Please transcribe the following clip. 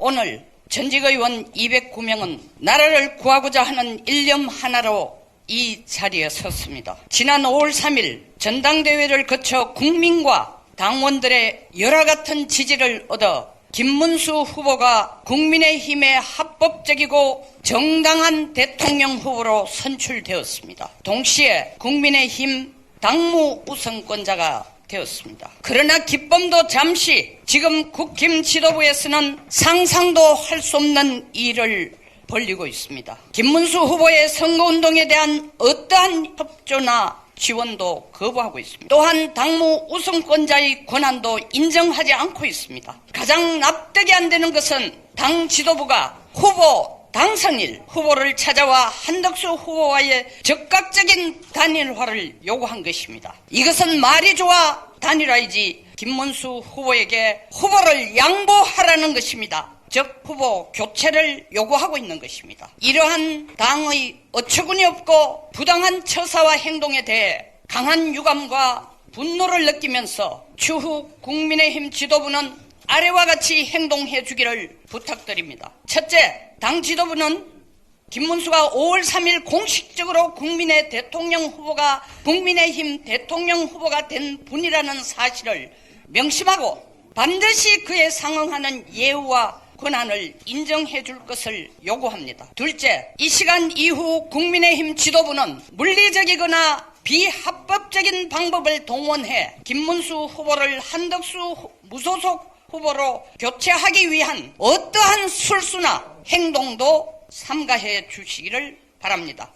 오늘 전직 의원 209명은 나라를 구하고자 하는 일념 하나로 이 자리에 섰습니다. 지난 5월 3일 전당대회를 거쳐 국민과 당원들의 열화 같은 지지를 얻어 김문수 후보가 국민의힘의 합법적이고 정당한 대통령 후보로 선출되었습니다. 동시에 국민의힘 당무 우선권자가 되었습니다. 그러나 기쁨도 잠시 지금 국힘 지도부에서는 상상도 할 수 없는 일을 벌리고 있습니다. 김문수 후보의 선거운동에 대한 어떠한 협조나 지원도 거부하고 있습니다. 또한 당무 우선권자의 권한도 인정하지 않고 있습니다. 가장 납득이 안 되는 것은 당 지도부가 후보 당선일 후보를 찾아와 한덕수 후보와의 적극적인 단일화를 요구한 것입니다. 이것은 말이 좋아 단일화이지 김문수 후보에게 후보를 양보하라는 것입니다. 즉 후보 교체를 요구하고 있는 것입니다. 이러한 당의 어처구니 없고 부당한 처사와 행동에 대해 강한 유감과 분노를 느끼면서 추후 국민의힘 지도부는 아래와 같이 행동해 주기를 부탁드립니다. 첫째, 당 지도부는 김문수가 5월 3일 공식적으로 국민의 대통령 후보가 국민의힘 대통령 후보가 된 분이라는 사실을 명심하고 반드시 그에 상응하는 예우와 권한을 인정해 줄 것을 요구합니다. 둘째, 이 시간 이후 국민의힘 지도부는 물리적이거나 비합법적인 방법을 동원해 김문수 후보를 한덕수 후- 무소속 후보로 교체하기 위한 어떠한 술수나 행동도 삼가해 주시기를 바랍니다.